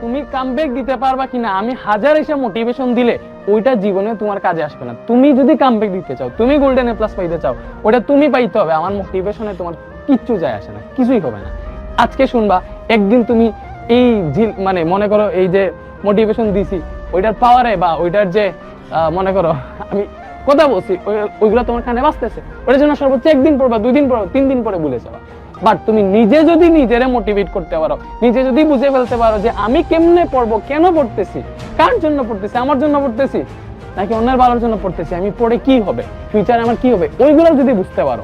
তুমি কামব্যাক দিতে পারবা কিনা, আমি হাজার এসে মোটিভেশন দিলে ওইটা জীবনে তোমার কাজে আসবে না। তুমি যদি কামব্যাক দিতে চাও, তুমি গোল্ডেন এ প্লাস পাইতে চাও ওটা তুমি পাইতে হবে। আমার মোটিভেশনে তোমার কিচ্ছু যায় আসে না, কিছুই হবে না। আজকে শুনবা, একদিন তুমি এই মানে মনে করো এই যে মোটিভেশন দিছি, ওইটার পাওয়ারে বা ওইটার যে মনে করো, আমি কথা বলছি, ওই- ওইগুলো তোমার কানে বাঁচতেছে ওটার জন্য সর্বোচ্চ একদিন পড়বা, দুই দিন পড়বা, তিন দিন পরে ভুলে যাবা। বাট তুমি নিজে যদি নিজেরে মোটিভেট করতে পারো, নিজে যদি বুঝে ফেলতে পারো যে আমি কেমনে পড়ব, কেন পড়তেছি, কার জন্য পড়তেছি, আমার জন্য পড়তেছি, নাকি অন্যের ভালোর জন্য পড়তেছি, আমি পড়ে কি হবে ফিউচারে আমার কি হবে, ওইগুলো যদি বুঝতে পারো,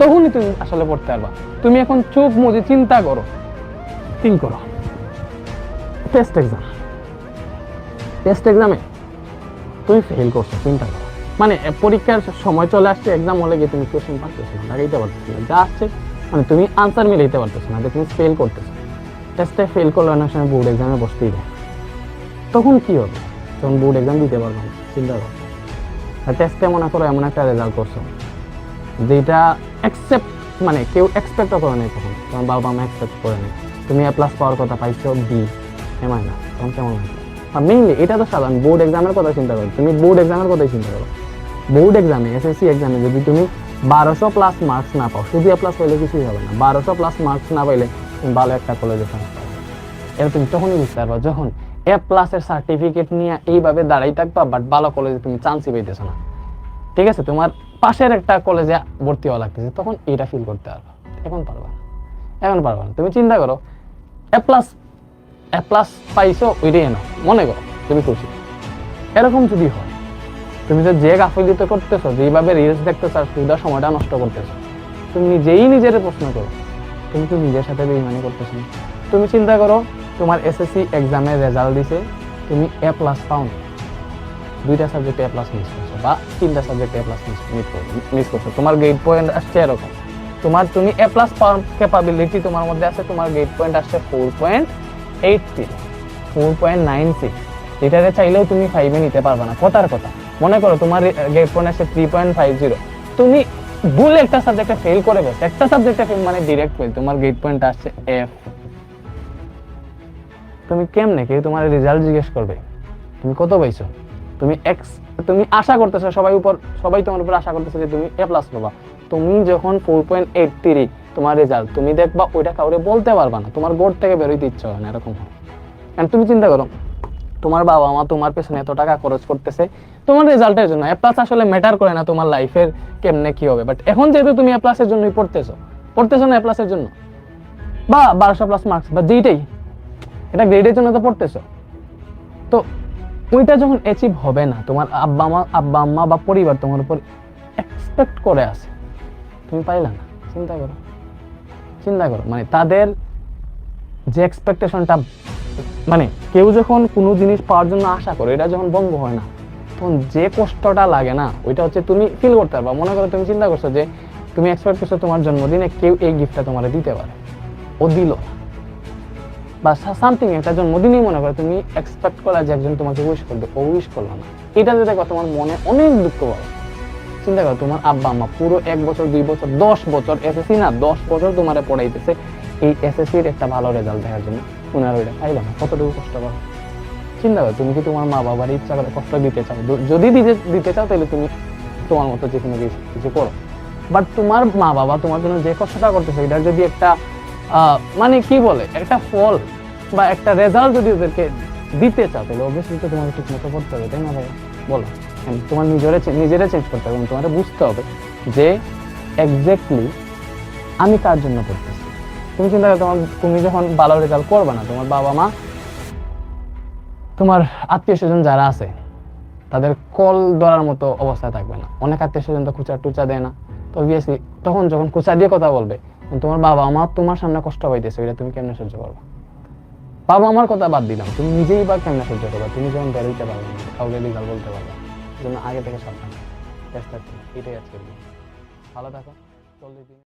তখনই তুমি আসলে পড়তে পারবা। তুমি এখন চোখ মুজে চিন্তা করো থিঙ্ক করো। টেস্ট এক্সাম টেস্ট এক্সামে তুমি ফেল করছ, চিন্তা করো। মানে পরীক্ষার সময় চলে আসছে এক্সাম হলে গিয়ে তুমি কোয়েশ্চেন পারতেছো না না যা আসছে মানে তুমি আনসার মিলাইতে পারতেছো না তুমি ফেল করতেছো। টেস্টে ফেল করলে অনেক সময় বোর্ড এক্সামে বসতেই দেয়। তখন কী হবে? তখন বোর্ড এক্সাম দিতে পারব না, চিন্তা করো। আর টেস্টে মনে করো এমন একটা রেজাল্ট করছ, যেটা অ্যাকসেপ্ট মানে কেউ এক্সপেক্টও করে নেই তখন তোমার বাবা মা এক্সপেক্ট করে নেই। তুমি এ প্লাস পাওয়ার কথা পাইছো বি এম আই না তখন কেমন লাগে আর মেইনলি এটা তো সাধারণ বোর্ড এক্সামের কথা চিন্তা করো। তুমি বোর্ড এক্সামের কথাই চিন্তা করো। বোর্ড এক্সামে এসএসসি এক্সামে যদি তুমি বারোশো প্লাস মার্কস না পাও। শুধু প্লাস পাইলে কিছুই হবে না। বারোশো প্লাস মার্কস না পাইলে তুমি ভালো একটা কলেজে এটা তুমি তখনই বুঝতে পারবা যখন এ প্লাসের সার্টিফিকেট নিয়ে এইভাবে দাঁড়াই থাকবা বাট ভালো কলেজে তুমি চান্সই পাইতেছো না। ঠিক আছে? তোমার পাশের একটা কলেজে ভর্তি হওয়া লাগতেছে, তখন এটা ফিল করতে পারবা। এখন পারবা না। এখন পারবা না। তুমি চিন্তা করো এ প্লাস এ প্লাস পাইছো, ওইটাই এনো মনে করো, তুমি খুশি। এরকম যদি হয় তুমি তো যে গাফিলিত করতেছো যেভাবে রিলস দেখতেছো আর সময়টা নষ্ট করতেছো, তুমি নিজেই নিজের প্রশ্ন করো তুমি তো নিজের সাথে বেইমানি করতেছো তুমি চিন্তা করো, তোমার এসএসসি এক্সামের রেজাল্ট দিছে, তুমি এ প্লাস পাও দুইটা সাবজেক্টে এ প্লাস মিস করছ বা তিনটা সাবজেক্টে এ প্লাস মিস মিস করছ তোমার গ্রেড পয়েন্ট আসছে এরকম। তোমার তুমি এ প্লাস পাওয়ার ক্যাপাবিলিটি তোমার মধ্যে আছে, তোমার গ্রেড পয়েন্ট আসছে four point eight three four point nine six এটাতে চাইলেও তুমি ফাইভে নিতে পারবে না। কথার কথা। মনে করো তোমার গ্রেড পয়েন্ট আসছে থ্রি পয়েন্ট ফাইভ জিরো তুমি ভুল একটা সাবজেক্টে ফেল করে বসে একটা সাবজেক্টে ফেল মানে ডিরেক্ট ফেল তোমার গ্রেড পয়েন্ট আসছে এফ তুমি কেমনে, কেউ তোমার রেজাল্ট জিজ্ঞেস করবে? তুমি কত পাইছো? তুমি এক্স তুমি আশা করতেছো, সবাই উপর, সবাই তোমার উপর আশা করতেছে যে তুমি এ প্লাস পাবা। তুমি যখন ফোর পয়েন্ট এইট থ্রি তোমার রেজাল্ট তুমি দেখবা ওইটা কাউরে বলতে পারবা না, তোমার বোর্ড থেকে বেরোইতে ইচ্ছা হয় না, এরকম তুমি চিন্তা করো তোমার বাবা মা তোমার পেছনে এত টাকা খরচ করতেছে, তোমার রেজাল্টের জন্য এ প্লাস আসলে ম্যাটার করে না তোমার লাইফের কেমনে কি হবে। বাট এখন যেহেতু তুমি এ প্লাসের জন্যই পড়তেছো পড়তেছো না এ প্লাসের জন্য? বা বারোশো প্লাস মার্কস বা যেইটাই, এটা গ্রেডের জন্য তো পড়তেছো। তো ওইটা যখন অ্যাচিভ হবে না, তোমার আব্বা মা, আব্বা আম্মা বা পরিবার তোমার উপর এক্সপেক্ট করে আছে। তুমি পাইলা না? চিন্তা করো। চিন্তা করো। মানে তাদের যে এক্সপেকটেশনটা মানে কেউ যখন কোনো জিনিস পাওয়ার জন্য আশা করে, এটা যখন বন্ধ হয় না, তখন যে কষ্টটা লাগে না, ওইটা হচ্ছে তুমি ফিল করতে পারবা। মনে করো তুমি চিন্তা করছ যে তুমি এক্সপেক্ট করছ তোমার জন্মদিনে কেউ এই গিফটটা তোমার দিতে পারে। ও দিল। বা সামথিং একটা জন্মদিনই মনে করো তুমি এক্সপেক্ট করা যে একজন তোমাকে উইশ করবে। ও উইশ করল না। এটা যে দেখো তোমার মনে অনেক দুঃখ পাবে চিন্তা করো তোমার আব্বা, আম্মা পুরো এক বছর, দুই বছর, দশ বছর এসএসসি না, দশ বছর তোমারে পড়াইতেছে। এই এসএসসির একটা ভালো রেজাল্ট দেখার জন্য। উনার ওইটা পাইলো না, কতটুকু কষ্ট পাবে চিন্তা করো, তুমি কি তোমার মা বাবার ইচ্ছা করে কষ্ট দিতে চাও? যদি দিতে দিতে চাও তাহলে তুমি তোমার মতো যে কোনো কিছু করো। বাট তোমার মা বাবা তোমার জন্য যে কষ্টটা করতেছে এটার যদি একটা মানে কি বলে, একটা ফল বা একটা রেজাল্ট যদি ওদেরকে দিতে চাও তাহলে অবশ্যই তো তোমাকে ঠিক মতো করতে হবে, তাই না ভাই? বলো তোমার নিজেরে নিজেরা চেঞ্জ করতে হবে তোমার বুঝতে হবে যে এক্স্যাক্টলি আমি কার জন্য করতেছি। তুমি চিন্তা করো, তোমার তুমি যখন ভালো রেজাল্ট করবে না, তোমার বাবা মা, তোমার আত্মীয় স্বজন যারা আছে, তাদের কল ধরার মতো অবস্থায় থাকবে না। অনেক আত্মীয় স্বজন তো খুচা টুচা দেয় না। তো অবভিয়াসলি তখন যখন খুচা দিয়ে কথা বলবে, তোমার বাবা মা তোমার সামনে কষ্ট পাইতেছে, এটা তুমি কেমনে সহ্য করবে? বাবা আমার কথা বাদ দিলাম, তুমি নিজেই বা কেমনে সহ্য করবে? তুমি যখন বেরোইতে পারবে না, কাউকে লিগাল বলতে পারবে জন্য আগে থেকে সাবধান করো এটাই আজকের ভালো থাকো, চল্লিশ দিন।